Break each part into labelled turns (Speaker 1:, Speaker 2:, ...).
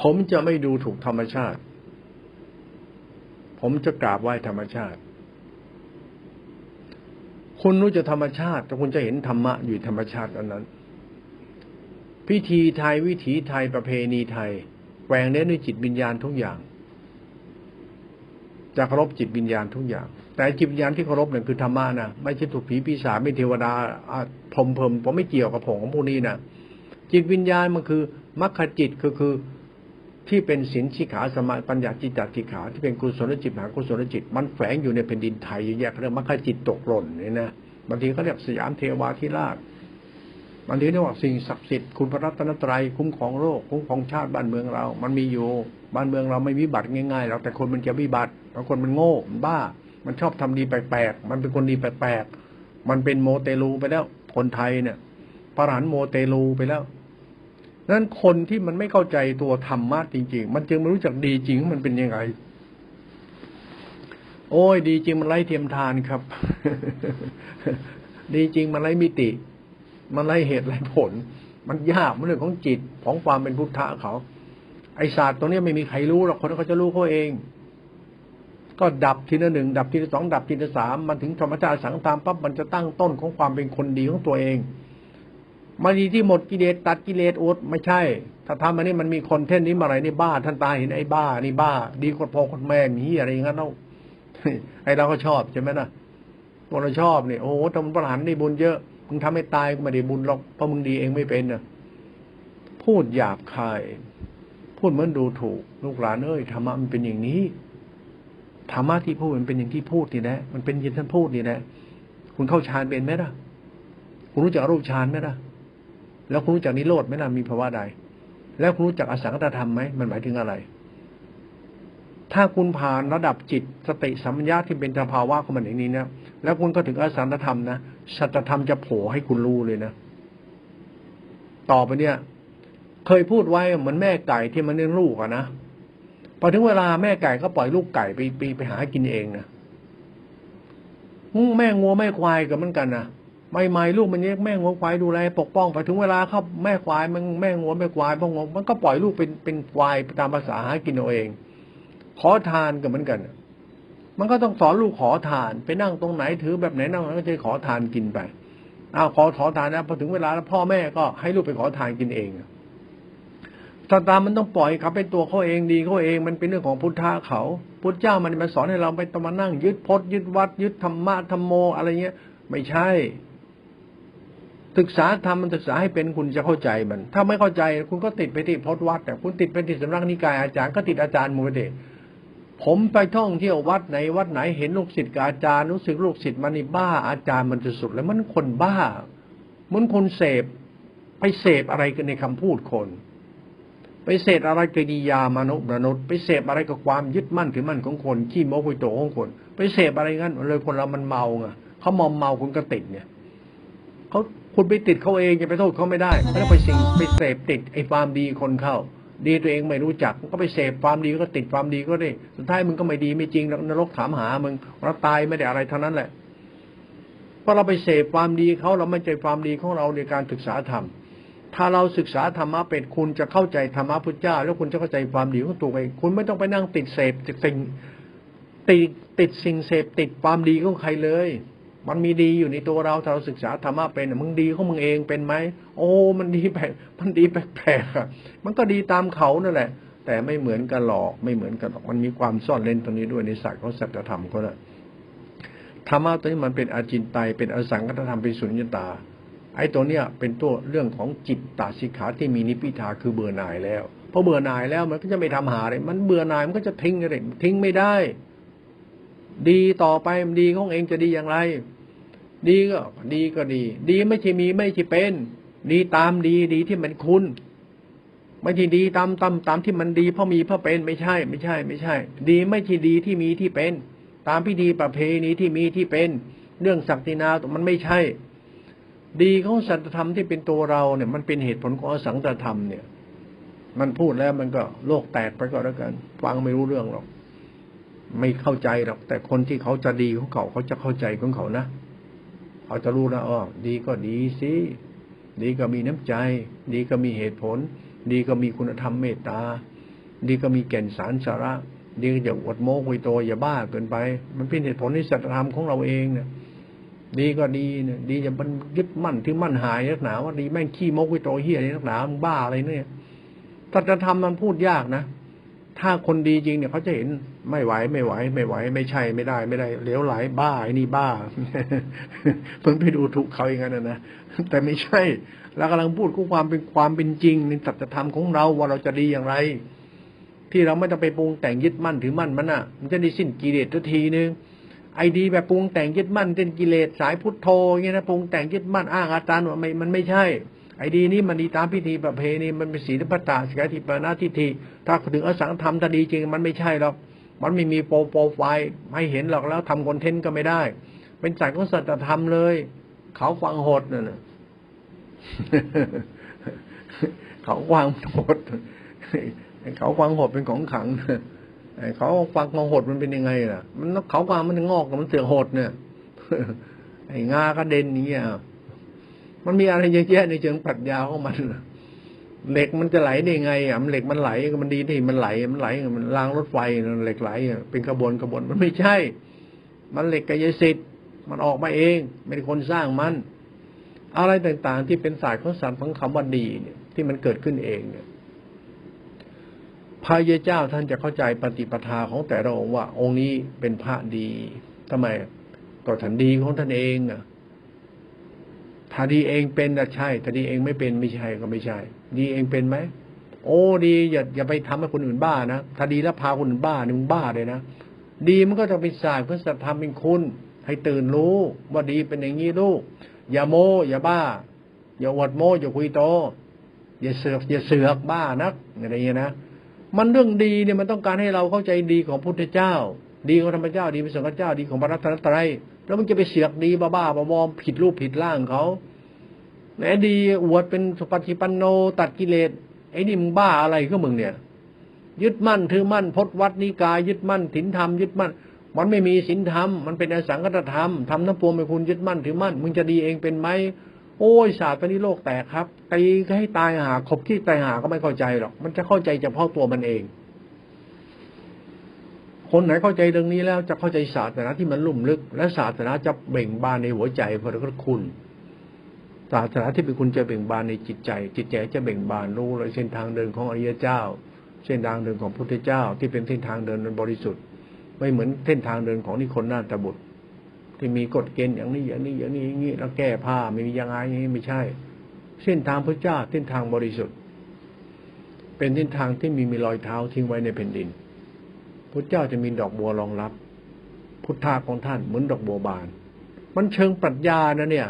Speaker 1: ผมจะไม่ดูถูกธรรมชาติ ผมจะกราบไหว้ธรรมชาติ คุณรู้จะธรรมชาติแต่คุณจะเห็นธรรมะอยู่ธรรมชาติอันนั้น พิธีไทยวิถีไทยประเพณีไทยแหวงเน้นด้วยจิตวิญญาณทุกอย่างจะเคารพจิตวิญญาณทุกอย่าง แต่จิตวิญญาณที่เคารพเนี่ยคือธรรมะนะไม่ใช่ถูกผีปีศาจไม่เทวดาอาพรมเพมผมไม่เกี่ยวกับผมของพวกนี้นะจิตวิญญาณมันคือมรรคจิตคือคือ ที่เป็นศีลชิขาสมาปัญญาจิตตติขา ที่เป็นกุศลจิตมหากุศลจิต มันแฝงอยู่ในแผ่นดินไทยเยอะแยะเรื่องมรรคจิตตกหล่นเนี่ยนะบางทีเขาเรียกสยามเทวาธิราชบางทีเรียกว่าสิ่งศักดิ์สิทธิ์คุณพระรัตนตรัยคุ้มครองโลกคุ้มครองชาติบ้านเมืองเรา มันมีอยู่ บ้านเมืองเราไม่วิบัติง่ายๆหรอกแต่คนมันจะวิบัติบางคนมันโง่มันบ้า มันชอบทำดีแปลกๆมันเป็นคนดีแปลกๆมันเป็นโมเตลูไปแล้ว คนไทยเนี่ยพระอรหันโมเตลูไปแล้ว นั้นคนที่มันไม่เข้าใจตัวธรรมะจริง ๆ มันจึงไม่รู้จักดีจริงมันเป็นยังไง โอ้ย ดีจริงมันไร้เทียมทานครับ ดีจริงมันไร้มิติ มันไร้เหตุไร้ผล มันยากมันเรื่องของจิตของความเป็นพุทธะเขา ไอศาสตร์ตรงนี้ไม่มีใครรู้หรอกคนเขาจะรู้เขาเอง ก็ดับทีละหนึ่งดับทีละสองดับทีละสามมันถึงธรรมชาติสังตามปั๊บมันจะตั้งต้นของความเป็นคนดีของตัวเอง มาดีที่หมดกิเลสตัดกิเลสอดไม่ใช่ ถ้าทำอันนี้มันมีคอนเท่นนี้มาอะไรนี่บ้าท่านตาเห็นไอ้บ้านี่บ้า ดีกว่าพ่อคนแม่มีอะไรอย่างนั้นเนาะไอ้เราก็ชอบใช่ไหมนะตัวเราชอบเนี่ยโอ้ทำประหารได้บุญเยอะมึงทำให้ตายก็ไม่ได้บุญหรอกเพราะมึงดีเองไม่เป็นนะพูดหยาบคาย พูดเหมือนดูถูก ลูกหลานเอ้ยธรรมะมันเป็นอย่างนี้ธรรมะที่พูดมันเป็นอย่างที่พูดนี่แหละมันเป็นยินท่านพูดนี่แหละคุณเข้าฌานเป็นไหมล่ะ คุณรู้จักรูปฌานไหมล่ะ แล้วคุณรู้จักนิโรธไหมล่ะมีภาวะใด แล้วคุณรู้จักอสังขตธรรมไหมมันหมายถึงอะไร ถ้าคุณผ่านระดับจิตสติสัมปญญะที่เป็นสภาวะของมันอย่างนี้นะแล้วคุณก็ถึงอสังขตธรรมนะสัจธรรมจะโผล่ให้คุณรู้เลยนะต่อไปเนี่ย เคยพูดไว้เหมือนแม่ไก่ที่มันเลี้ยงลูกอะนะพอถึงเวลาแม่ไก่ก็ปล่อยลูกไก่ไปไปไปหากินเองนะแม่งัวแม่ควายกับมันกันนะ ไม่ไม่ลูกมันเนี้ยแม่งัวควายดูแลปกป้องไปถึงเวลาครับแม่ควายมันแม่งัวแม่ควายพ่องมันก็ปล่อยลูกเป็นเป็นควายตามภาษาหากินเอาเอง ขอทานกับเหมือนกัน มันก็ต้องสอนลูกขอทาน ไปนั่งตรงไหนถือแบบไหนนั่งก็จะขอทานกินไปอ้าวขอขอทานนะพอถึงเวลาแล้วพ่อแม่ก็ให้ลูกไปขอทานกินเองตาตามมันต้องปล่อยเขาเป็นตัวเขาเองดีเขาเองมันเป็นเรื่องของพุทธะเขาพุทธเจ้ามันมาสอนให้เราไปต้องมานั่งยึดพจน์ยึดวัดยึดธรรมะธรรมโมอะไรเงี้ย ไม่ใช่ ศึกษาธรรมมันศึกษาให้เป็นคุณจะเข้าใจมัน ถ้าไม่เข้าใจคุณก็ติดไปที่พจน์วัดแต่คุณติดไปที่สำนักนิกายอาจารย์ก็ติดอาจารย์มูเดชผมไปท่องเที่ยววัดไหนวัดไหนเห็นลูกศิษย์กับอาจารย์รู้สึกลูกศิษย์มันนี่บ้าอาจารย์มันจะสุดแล้วมันคนบ้าเหมือนคนเสพไปเสพอะไรกันในคำพูดคน ไปเสพอะไรกิริยามนุษย์มนุษย์ ไปเสพอะไรกับความยึดมั่นถือมั่นของคนขี้โม้คุยโตของคน ไปเสพอะไรงั้นเลยคนเรามันเมาไงเขามอมเมาคุณก็ติดเนี่ยเขา คุณไปติดเขาเองจะไปโทษเขาไม่ได้เขาต้องไปสิ่งไปเสพติดไอ้ความดีคนเข้า ดีตัวเองไม่รู้จักก็ไปเสพความดีก็ติดความดีก็ได้ สุดท้ายมึงก็ไม่ดีไม่จริงแล้วนรกถามหามึงเราตายไม่ได้อะไรเท่านั้นแหละเพราะเราไปเสพความดีเขาเราไม่ใจความดีของเราในการศึกษาธรรม ถ้าเราศึกษาธรรมะเป็นคุณจะเข้าใจธรรมะพุทธเจ้า แล้วคุณจะเข้าใจความดีของตัวเอง คุณไม่ต้องไปนั่งติดเสพติดสิ่งติดติดสิ่งเสพติดความดีของใครเลย มันมีดีอยู่ในตัวเราถ้าเราศึกษาธรรมะเป็นมึงดีของมึงเองเป็นไหมโอ้ มันดีแปลกมันดีแปลกๆมันก็ดีตามเขานั่นแหละ แต่ไม่เหมือนกันหรอกไม่เหมือนกันหรอกมันมีความซ่อนเล่นตรงนี้ด้วยในศาสตร์ของสัจธรรมก็แหละธรรมะตัวนี้มันเป็นอาจินไตเป็นอสังคตธรรมเป็นสุญญตา ไอ้ตัวเนี้ยเป็นตัวเรื่องของจิตตาสิกขาที่มีนิพพิทาคือเบื่อหน่ายแล้วพอเบื่อหน่ายแล้วมันก็จะไม่ทำหาเลยมันเบื่อหน่ายมันก็จะทิ้งอะไรทิ้งไม่ได้ ดีต่อไปมันดีของเองจะดีอย่างไร ดีก็ดีก็ดี ดีไม่ใช่มีไม่ใช่เป็น ดีตามดีดีที่มันคุณไม่ใช่ดีตามตามตามที่มันดีเพราะมีเพราะเป็นไม่ใช่ ไม่ใช่ ไม่ใช่ ดีไม่ใช่ดีที่มีที่เป็น ตามพิธีประเพณีที่มีที่เป็น เรื่องศักดินามันไม่ใช่ ดีของสัจธรรมที่เป็นตัวเราเนี่ย มันเป็นเหตุผลของอสังตธรรมเนี่ย มันพูดแล้วมันก็โลกแตกไปก็แล้วกัน ฟังไม่รู้เรื่องหรอก ไม่เข้าใจหรอก แต่คนที่เขาจะดีของเขาเขาจะเข้าใจของเขานะ เขาจะรู้นะอ๋อดีก็ดีสิดีก็มีน้ำใจ ดีก็มีเหตุผล ดีก็มีคุณธรรมเมตตา ดีก็มีแก่นสารสาระ ดีก็อย่าอวดโม้คุยโตอย่าบ้าเกินไป มันเป็นเหตุผลที่สัจธรรมของเราเองเนี่ยดีก็ดีเนี่ย ดีอย่ามันยึดมั่นที่มั่นหายนักหนาว่าดีแม่งขี้โม้คุยโตเฮียอะไรนักหนามึงบ้าอะไรเนี่ยสัจธรรมมันพูดยากนะ ถ้าคนดีจริงเนี่ยเขาจะเห็นไม่ไหวไม่ไหว ไม่ไหว ไม่ใช่ไม่ได้ ไม่ได้เหลวไหลบ้าไอ้นี่บ้าเพิ่งไปดูถูกเขาอย่างนั้นนะนะแต่ไม่ใช่เรากำลังพูดคู่ความเป็นความเป็นจริงในสัจธรรมของเราว่าเราจะดีอย่างไร ที่เราไม่ต้องไปปรุงแต่งยึดมั่นถือมั่นมันอะ มันจะได้สิ้นกิเลสทันทีนึงไอ้ดีแบบปรุงแต่งยึดมั่นเป็นกิเลสสายพุทโธอย่างเงี้ยนะปรุงแต่งยึดมั่นอ้างอาจารย์ว่าไม่มันไม่ใช่ อ้ดีนี่มันดีตามพิธีประเพณีมันเป็นศีลปตาสกติปนาทิฏฐิถ้าถึงอสังธรรมถ้าดีจริง มันไม่ใช่หรอกมันไม่มีโปรโปรไฟล์ให้เห็นหรอกแล้วทำคอนเทนต์ก็ไม่ได้ เป็นสายของสัจธรรมเลย เขาฟังหดน่ะเขาวางหดเขาวางหดเป็นของขังเขาฟังของหดมันเป็นยังไงล่ะ มันเขาวางมันงอกมันเสือหดเนี่ยไอ้งากระเด็นนี้อะ มันมีอะไรเยอะแยะในเชิงปรัชญาของมันเหล็กมันจะไหลได้ไงอะมันเหล็กมันไหลมันดีที่มันไหลมันไหลมันรางรถไฟเหล็กไหลเป็นกระบวนกระบวนมันไม่ใช่ มันเหล็กกายสิทธิ์มันออกมาเองไม่ได้คนสร้างมัน อะไรต่างๆ ที่เป็นศาสตร์ของสารของคำว่าดีเนี่ย ที่มันเกิดขึ้นเองเนี่ยพระยเจ้าท่านจะเข้าใจปฏิปทาของแต่ละองค์ว่า องค์นี้เป็นพระดีทำไมก็ท่านดีของท่านเองอะ ถ้าดีเองเป็นนะใช่ถ้าดีเองไม่เป็นไม่ใช่ก็ไม่ใช่ ดีเองเป็นไหมโอ้ดีอย่าอย่าไปทำให้คนอื่นบ้านะถ้าดีแล้วพาคนอื่นบ้านึงบ้าเลยนะดีมันก็จะเป็นศาสตร์เพื่อสัตธรรมเป็นคุณ ให้ตื่นรู้ว่าดีเป็นอย่างนี้ลูก อย่าโมอย่าบ้า อย่าอวดโมอย่าคุยโต อย่าเสือกอย่าเสือกบ้านักอะไรอย่างเงี้ยนะมันเรื่องดีเนี่ยมันต้องการให้เราเข้าใจดีของพุทธเจ้า ดีของธรรมเจ้าดีพระสงฆ์เจ้าดีของพระรัตนตรัย แล้วมันจะไปเสือกดีบ้าบ้าบอมผิดรูปผิดร่างเขาแหนดีอวดเป็นสุปฏิปันโนตัดกิเลสไอ้นี่มึงบ้าอะไรก็มึงเนี่ย ยึดมั่นถือมั่นพจวัดนิกายยึดมั่นถินธรรมยึดมั่น มันไม่มีศีลธรรมมันเป็นอสังกัตธรรมทำน้ำปวงเป็นคุณยึดมั่นถือมั่นมึงจะดีเองเป็นไหมโอ้ยศาสตร์ตอนนี้โลกแตกครับตีให้ตายหาขบที่ตายหาก็ไม่เข้าใจหรอก มันจะเข้าใจเฉพาะตัวมันเอง คนไหนเข้าใจเรื่องนี้แล้วจะเข้าใจศาสนาที่มันลุ่มลึก และศาสนาจะเบ่งบานในหัวใจพระคุณ ศาสนาที่เป็นคุณจะเบ่งบานในจิตใจ จิตใจจะเบ่งบานรู้เลยเส้นทางเดินของอริยเจ้า เส้นทางเดินของพุทธเจ้า ที่เป็นเส้นทางเดินบริสุทธิ์ ไม่เหมือนเส้นทางเดินของนิคนนาตบุตร ที่มีกฎเกณฑ์อย่างนี้อย่างนี้อย่างนี้อย่างนี้แล้วแก้ผ้าไม่มียังไงอย่างนี้ไม่ใช่ เส้นทางพระเจ้าเส้นทางบริสุทธิ์ เป็นเส้นทางที่มีมีรอยเท้าทิ้งไว้ในแผ่นดิน พระเจ้าจะมีดอกบัวรองรับ พุทธาของท่านเหมือนดอกบัวบาน มันเชิงปรัชญานะเนี่ย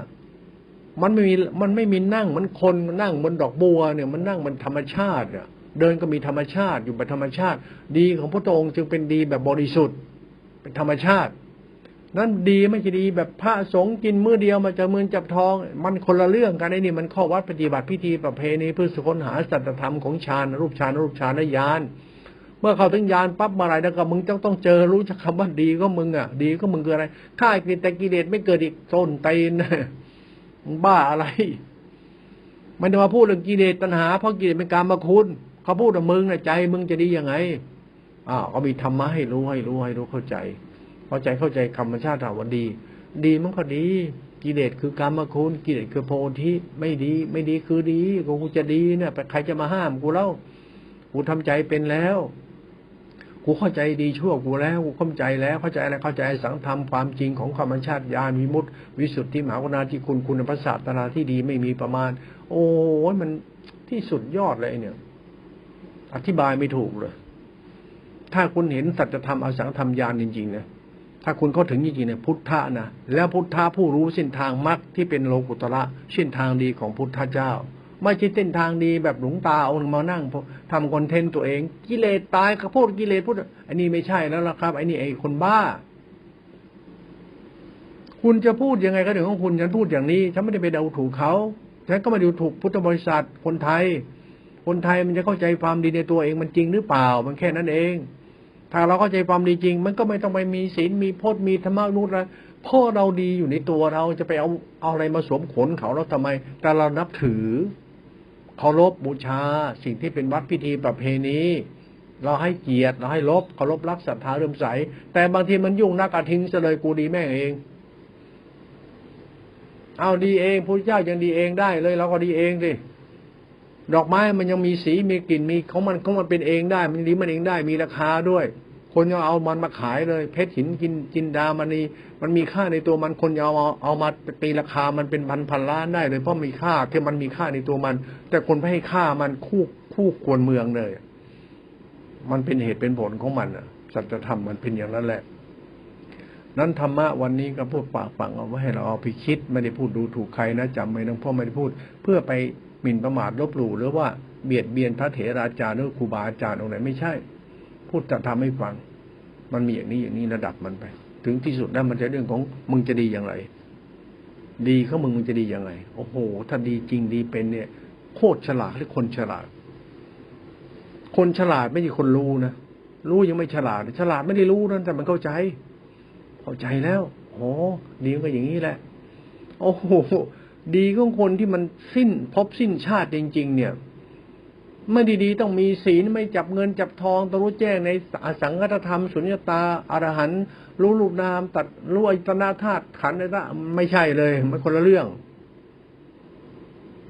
Speaker 1: มันไม่มีมันไม่มีนั่งมันคนนั่งบนดอกบัวเนี่ย มันนั่งบนธรรมชาติอะเดินก็มีธรรมชาติอยู่แบบธรรมชาติ ดีของพระองค์จึงเป็นดีแบบบริสุทธิ์ เป็นธรรมชาติ นั่นดีไม่ใช่ดีแบบพระสงฆ์กินมื้อเดียวมาจะมือจับทอง มันคนละเรื่องกันไอ้นี่มันข้อวัดปฏิบัติพิธีประเพณีเพื่อสุขนหาสัจธรรมของฌานรูปฌานรูปฌานและญาณ เมื่อเข้าถึงญาณปั๊บมาอะไรแล้วก็มึงต้องต้องเจอรู้จักคำว่าดีก็มึงอะ ดีก็มึงคืออะไรข้ากินแต่กิเลสไม่เกิดอีกต้นเตนมึงบ้าอะไร มันจะมาพูดเรื่องกิเลสตัณหาเพราะกิเลสเป็นการมาคุณเขาพูดว่ามึงนะใจ มึงจะดียังไงอ้าวก็มีธรรมะให้รู้ให้รู้ให้รู้เข้าใจ เข้าใจเข้าใจธรรมชาติถามว่าดี ดีมันก็ดีกิเลสคือกรรมคุณกิเลสคือโพธิไม่ดี ไม่ดีคือดีกูจะดีเนี่ยใครจะมาห้ามกูเล่ากูทำใจเป็นแล้ว กูเข้าใจดีชั่วกูแล้วกูเข้าใจแล้วเข้าใจอะไรเข้าใจสังธรรมความจริงของธรรมชาติญาณวิมุตติวิสุทธิมหาวนาที่คุณคุณพระศาสนาที่ดีไม่มีประมาณ โอ้ยมันที่สุดยอดเลยเนี่ย อธิบายไม่ถูกเลย ถ้าคุณเห็นสัจธรรมอสังธรรมญาณจริงๆนะถ้าคุณเข้าถึงจริงๆเนี่ยพุทธะนะแล้วพุทธะผู้รู้เส้นทางมรรคที่เป็นโลกุตระเส้นทางดีของพุทธเจ้า ไม่ใช่เส้นทางดีแบบหลวงตาเอามานั่งทำคอนเทนต์ตัวเอง กิเลสตายเขาพูดกิเลสพูดอันนี้ไม่ใช่แล้วล่ะครับไอ้นี่ไอ้คนบ้า คุณจะพูดยังไงก็เรื่องของคุณฉันพูดอย่างนี้ฉันไม่ได้ไปเดาถูกเขาฉันก็มาดูถูกพุทธบริษัทคนไทย คนไทยมันจะเข้าใจความดีในตัวเองมันจริงหรือเปล่า มันแค่นั้นเอง ถ้าเราเข้าใจความดีจริง มันก็ไม่ต้องไปมีศีลมีโพจน์มีธรรมะนู่นละพ่อเราดีอยู่ในตัวเราจะไปเอาเอาอะไรมาสวมขนเขาเราทำไม แต่เรานับถือ เคารพบูชา สิ่งที่เป็นวัดพิธีประเพณีเราให้เกียรติเราให้ลบเคารพรักศรัทธาเริ่มใส แต่บางทีมันยุ่งนักอาทิ้งซะเลยกูดีแม่งเอง เอาดีเองพระเจ้ายังดีเองได้เลยเราก็ดีเองดิดอกไม้มันยังมีสีมีกลิ่นมีของมันของมันเป็นเองได้ มันดีมันเองได้มีราคาด้วย คนยังเอามันมาขายเลย เพชรหินกินจินดามันนีมันมีค่าในตัวมันคนยังเอาเอามาตีราคามันเป็นพันพันล้านได้เลยเพราะมีค่าที่มันมีค่าในตัวมัน แต่คนไม่ให้ค่ามันคู่คู่ควรเมืองเลย มันเป็นเหตุเป็นผลของมันอะสัจธรรมมันเป็นอย่างนั้นแหละ นั้นธรรมะวันนี้ก็พูดปากฝังเอาไว้ให้เราเอาไปคิดไม่ได้พูดดูถูกใครนะจำไว้นะพ่อไม่ได้พูด เพื่อไปหมิ่นประมาทลบหลู่หรือว่าเบียดเบียนพระเถราจารย์หรือครูบาอาจารย์องค์ไหนไม่ใช่ พูดจะทำให้ฟัง มันมีอย่างนี้อย่างนี้ระดับมันไป ถึงที่สุดแล้วมันจะเรื่องของมึงจะดีอย่างไร ดีเขามึงมึงจะดีอย่างไร โอ้โห ถ้าดีจริงดีเป็นเนี่ย โคตรฉลาดหรือคนฉลาด คนฉลาดไม่ใช่คนรู้นะรู้ยังไม่ฉลาด ฉลาดไม่ได้รู้นั่นแต่มันเข้าใจ เข้าใจแล้วโอ้ดีก็อย่างนี้แหละ โอ้โหดีของคนที่มันสิ้นพบสิ้นชาติจริง ๆ เนี่ย ไม่ดีๆ ต้องมีศีลไม่จับเงินจับทองต้องรู้แจ้งในอสังคตธรรม สุญญตาอรหันต์รู้รูปนาม ตัดรู้อิตนาธาตุขันธ์อะไม่ใช่เลย มันคนละเรื่อง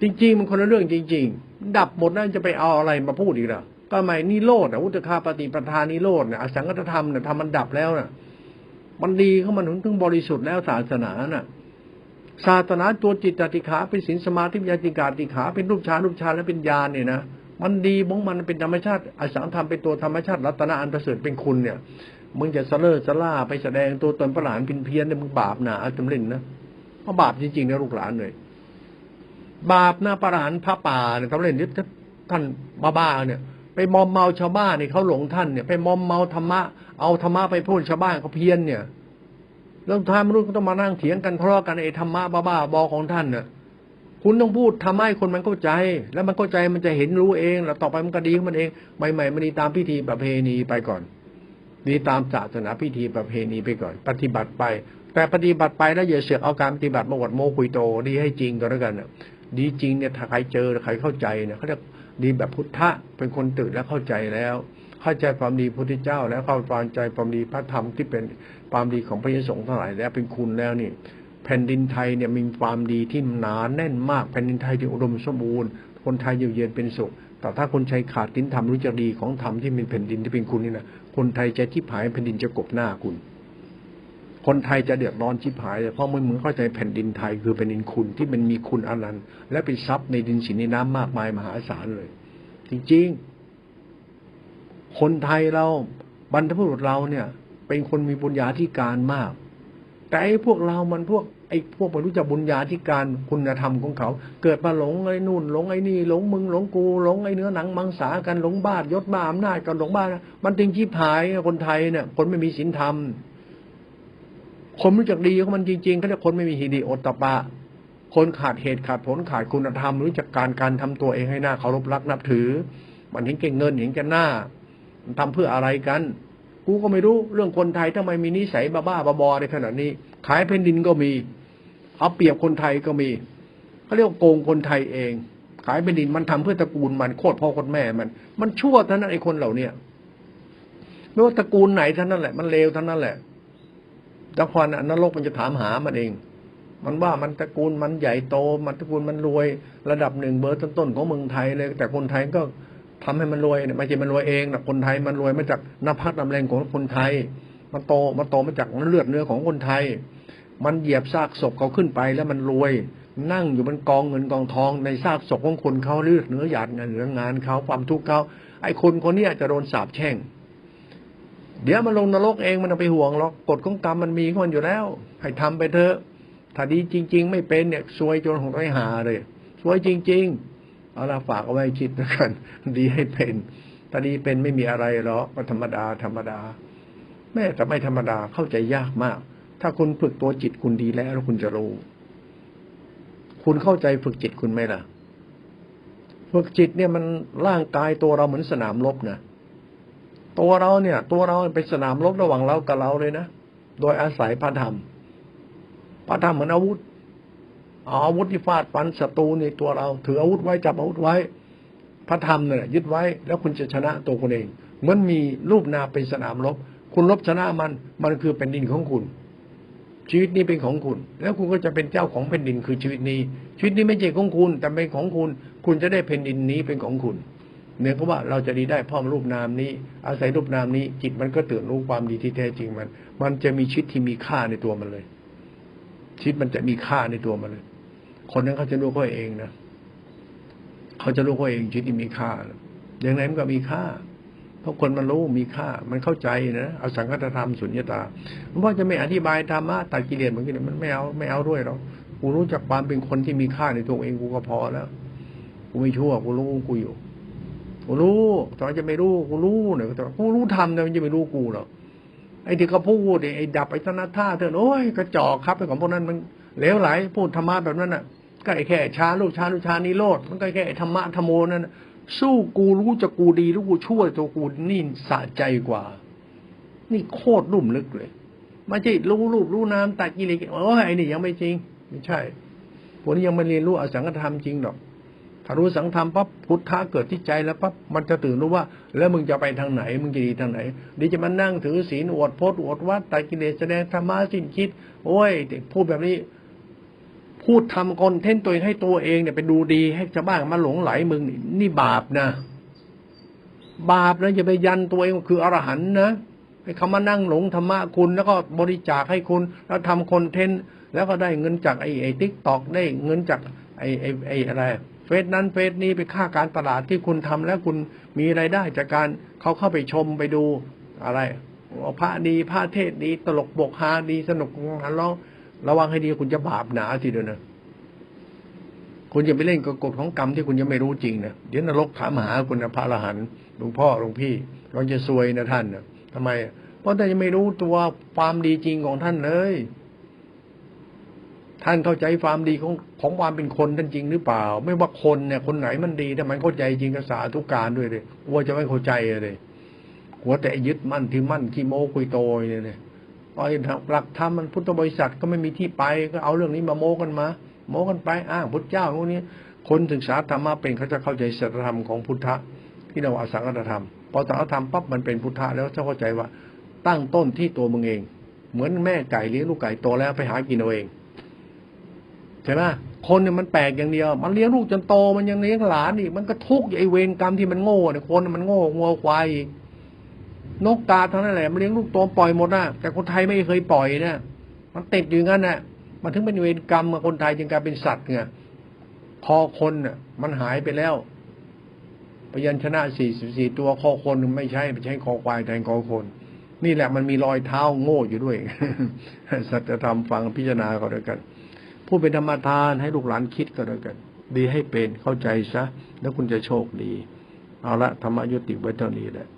Speaker 1: จริง ๆ มันคนละเรื่องจริง ๆ ดับหมดนั่นจะไปเอาอะไรมาพูดอีกล่ะ ก็ไม่นิโรธอะอุตคาปฏิปทานนิโรธเนี่ยอสังคตธรรมเนี่ยทำมันดับแล้วน่ะมันดีเข้ามันถึงบริสุทธิ์แล้วศาสนาน่ะศาสนาตัวจิตตติขาเป็นศีลสมาธิปัญญาติกาติขาเป็นรูปฌานรูปฌานและเป็นญาณเนี่ยนะ มันดีบ้งมันเป็นธรรมชาติอสังธรรมเป็นตัวธรรมชาติรัตนะอันประเสริฐเป็นคุณเนี่ยมึงจะเสลอสล่าไปแสดงตัวตนประหลานพินเพี้ยนเนี่ยมึงบาปหนาจำเล่นนะเพราะบาปจริงๆนะลูกหลานเลยบาปนะประหลารพระป่าเนี่ยทำเล่นนี่ท่านบ้าๆเนี่ย ไปมอมเมาชาวบ้านเนี่ยเขาหลงท่านเนี่ยไปมอมเมาธรรมะเอาธรรมะไปพูดชาวบ้านเขาเพี้ยนเนี่ยแล้วท้ายมนุษย์ก็ต้องมานั่งเถียงกันทะเลาะกันไอ้ธรรมะบ้าๆบอของท่านน่ะ คุณต้องพูดทำให้คนมันเข้าใจ แล้วมันเข้าใจมันจะเห็นรู้เอง แล้วต่อไปมันก็ดีของมันเองใหม่ๆมันดีตามพิธีประเพณีไปก่อนดีตามศาสนาพิธีประเพณีไปก่อน ปฏิบัติไป แต่ปฏิบัติไปแล้วอย่าเสือกเอาการปฏิบัติมาอวดโมคุยโตดีให้จริงก็แล้วกันดีจริงเนี่ยถ้าใครเจอใครเข้าใจเนี่ยเขาเรียกดีแบบพุทธะเป็นคนตื่นแล้วเข้าใจแล้ว เข้าใจความดีพระพุทธเจ้า แล้วเข้าใจความดีพระธรรมที่เป็นความดีของพระยสงฆ์ทั้งหลายแล้วเป็นคุณแล้วนี่ แผ่นดินไทยเนี่ยมีความดีที่หนาแน่นมากแผ่นดินไทยที่อุดมสมบูรณ์ คนไทยอยู่เย็นเป็นสุข แต่ถ้าคนใช้ขาดดินธรรมรู้จักดีของธรรมที่เป็นแผ่นดินที่เป็นคุณนี่นะคนไทยจะชิบหายแผ่นดินจะกบหน้าคุณ คนไทยจะเดือดร้อนชิบหายเพราะมันเหมือนเข้าใจแผ่นดินไทยคือแผ่นดินคุณที่มันมีคุณอนันต์และเป็นทรัพย์ในดินสินในน้ำมากมายมหาศาลเลย จริงๆ คนไทยเราบรรพบุรุษเราเนี่ย เป็นคนมีบุญญาธิการมาก แต่ไอ้พวกเรามันพวกไอ้พวกไม่รู้จักบุญญาธิการคุณธรรมของเขา เกิดมาหลงไอ้นู่นหลงไอ้นี่หลงมึงหลงกูหลงไอ้เนื้อหนังมังสากันหลงบ้านยศบ้าอำนาจกันหลงบ้านมันติงชีพหายคนไทยเนี่ยคนไม่มีศีลธรรมคนรู้จักดีของมันจริงๆเขาเรียกคนไม่มีฮิริโอตตปะ คนขาดเหตุขาดผลขาดคุณธรรม รู้จักการการทำตัวเองให้หน้าเคารพรักนับถือ มันเห็นเก่งเงินเห็นแก่หน้า มันทำเพื่ออะไรกัน กูก็ไม่รู้เรื่องคนไทยทำไมมีนิสัยบ้าๆบอๆในขนาดนี้ ขายแผ่นดินก็มี เอาเปรียบคนไทยก็มีเขาเรียกโกงคนไทยเอง ขายแผ่นดินมันทำเพื่อตระกูลมันโคตรพ่อโคตรแม่มัน มันชั่วเท่านั้นไอ้คนเหล่าเนี้ยไม่ว่าตระกูลไหนเท่านั้นแหละ มันเลวเท่านั้นแหละจักรนนรกมันจะถามหามันเอง มันว่ามันตระกูลมันใหญ่โต มันตระกูลมันรวย ระดับหนึ่งเบอร์ต้นๆของเมืองไทยเลย แต่คนไทยก็ ทำให้มันรวยเนี่ยไม่ใช่มันรวยเองนะคนไทยมันรวยมาจากนภัสนำแรงของคนไทย มันโตมันโตมาจากเลือดเนื้อของคนไทย มันเหยียบซากศพเขาขึ้นไปแล้วมันรวย นั่งอยู่บนกองเงินกองทองในซากศพของคนเขาเลือดเนื้อหยาดเงินเหลืองานเขาความทุกข์เขาไอ้คนคนนี้จะโดนสาปแช่ง เดี๋ยวมันลงนรกเองมันเอาไปห่วงหรอกกฎของกรรมมันมีของมันอยู่แล้ว ให้ทำไปเถอะถ้าดีจริง ๆ ไม่เป็นเนี่ยซวยจนของไรหาเลยซวยจริง ๆ เอาละฝากเอาไว้คิดแล้วกัน ดีให้เป็นถ้าดีเป็นไม่มีอะไรหรอกก็ธรรมดา ธรรมดา แม่แต่ไม่ธรรมดาเข้าใจยากมาก ถ้าคุณฝึกตัวจิตคุณดีแล้วแล้วคุณจะรู้ คุณเข้าใจฝึกจิตคุณไหมล่ะ ฝึกจิตเนี่ยมันร่างกายตัวเราเหมือนสนามรบนะตัวเราเนี่ย ตัวเราเป็นสนามรบระหว่างเรากับเราเลยนะโดยอาศัยพระธรรมพระธรรมเหมือนอาวุธ เอาอาวุธที่ฟาดฟันศัตรูในตัวเรา ถืออาวุธไว้จับอาวุธไว้ พระธรรมเนี่ยยึดไว้แล้วคุณจะชนะตัวคุณเองเหมือนมีรูปนามเป็นสนามรบ คุณรบชนะมันมันคือเป็นดินของคุณ ชีวิตนี้เป็นของคุณ แล้วคุณก็จะเป็นเจ้าของแผ่นดินคือชีวิตนี้ ชีวิตนี้ไม่ใช่ของคุณ แต่เป็นของคุณ คุณจะได้แผ่นดินนี้เป็นของคุณเนี่ยก็ว่าเราจะดีได้พราะรูปนามนี้ อาศัยรูปนามนี้ จิตมันก็ตื่นรู้ความดีที่แท้จริงมัน มันจะมีชีวิตที่มีค่าในตัวมันเลยชีวิตมันจะมีค่าในตัวมันเลย คนนั้นเขาจะรู้เขาเองนะเขาจะรู้เขาเองชีวิตที่มีค่าอย่างไรมันก็มีค่าเพราะคนมันรู้มีค่า มันเข้าใจนะเอาสังคตธรรมสุญญตาเพราะว่าจะไม่อธิบายธรรมะตัดกิเลสเหมือนกันมันไม่เอาไม่เอาด้วยหรอกกูรู้จักความเป็นคนที่มีค่าในตัวเองกูก็พอแล้วกูไม่ชั่วกูรู้กูอยู่กูรู้ตอนจะไม่รู้กูรู้เนี่ยกูรู้ทำแต่มันจะไม่รู้กูหรอกไอ้ที่เขาพูดไอ้ดับไอ้ธนาท่าเถอะโอ้ยกระจอกครับไอ้ของพวกนั้นมันเหลวไหลพูดธรรมะแบบนั้นน่ะ ก็ไอ้แค่ชาลูกชาลูกชานิโรธมันก็แค่ธรรมะธรรมโมนั่นนะสู้กูรู้จะกูดีรู้กูชั่วตัวกูนี่สะใจกว่า นี่โคตรลุ่มลึกเลยไม่ใช่รู้รูปรู้นามตัดกิเลสโอ้ยไอ้นี่ยังไม่จริง ไม่ใช่พวกนี้ยังไม่เรียนรู้อสังขธรรมจริงหรอกถ้ารู้สังธรรมปั๊บพุทธะเกิดที่ใจแล้วปั๊บมันจะตื่นรู้ว่า แล้วมึงจะไปทางไหน มึงจะดีทางไหนเดียวจะมานั่งถือศีลอวดพจน์อวดวัดตัดกิเลสแสดงธรรมะสิ้นคิด โอ้ยเด็กพูดแบบนี้ พูดทำคอนเทนต์ตัวเองให้ตัวเองเนี่ยไปดูดีให้ชาวบ้านมาหลงไหลมึง นี่บาปนะ บาปนะอย่าไปยันตัวเองคืออรหันนะให้เขามานั่งหลงธรรมะคุณ แล้วก็บริจาคให้คุณ แล้วทำคอนเทนต์แล้วก็ได้เงินจากไอ้ไอ้ทิกตอกได้เงินจากไอ้ไอ้ไอ้อะไรเฟซนั้นเฟซนี้ไปค่าการตลาดที่คุณทำแล้วคุณมีไรายได้จากการเขาเข้าไปชมไปดูอะไรพระดีพระเทศดีตลกบกฮาดีสนุกหันร้อง ระวังให้ดีคุณจะบาปหนาทีเดียวนะคุณจะไปเล่นกับกฎของกรรมที่คุณยังไม่รู้จริงนะเดี๋ยวนรกถามหาคุณนะพระอรหันต์หลวงพ่อหลวงพี่เราจะซวยนะท่านนะทำไม เพราะท่านยังไม่รู้ตัวความดีจริงของท่านเลย ท่านเข้าใจความดีของของความเป็นคนท่านจริงหรือเปล่า ไม่ว่าคนเนี่ย คนไหนมันดีแต่มันเข้าใจจริงกับสาธุกการด้วยเลยว่าจะไม่เข้าใจเลยหัวแต่ยึดมั่นที่มั่นที่โมคุยโตยเนี่ย พอหลักธรรมมันพุทธบริษัทก็ไม่มีที่ไปก็เอาเรื่องนี้มาโมกันมา โมกันไปอ้างพุทธเจ้าพวกนี้คนศึกษาธรรมะเป็นเขาจะเข้าใจสัจธรรมของพุทธะที่เราอาสังขตธรรมพอสังขตธรรมปั๊บมันเป็นพุทธะแล้วจะเข้าใจว่าตั้งต้นที่ตัวมึงเอง เหมือนแม่ไก่เลี้ยงลูกไก่โตแล้วไปหากินเอาเองใช่ไหมคนเนี่ยมันแปลกอย่างเดียว มันเลี้ยงลูกจนโตมันยังเลี้ยงหลานอีกมันก็ทุกข์ไอเวรกรรมที่มันโง่เนี่ยคนมันโง่งัวควายอีก นกกาทั้งนั้นแหละมันเลี้ยงลูกโตปล่อยหมดนะแต่คนไทยไม่เคยปล่อยนะมันติดอยู่งั้นนะมันถึงเป็นเวรกรรมคนไทยจึงกลายเป็นสัตว์ไงคอคนน่ะ มันหายไปแล้วพยัญชนะสี่สิบสี่ตัวคอคนไม่ใช่ไม่ใช่คอควายแทนคอคน นี่แหละมันมีรอยเท้าโง่อยู่ด้วย สัจธรรมฟังพิจารณาก็ด้วยกัน ผู้เป็นธรรมทานให้ลูกหลานคิดก็ด้วยกัน ดีให้เป็นเข้าใจซะ แล้วคุณจะโชคดี เอาละธรรมยุติไว้เท่านี้แหละ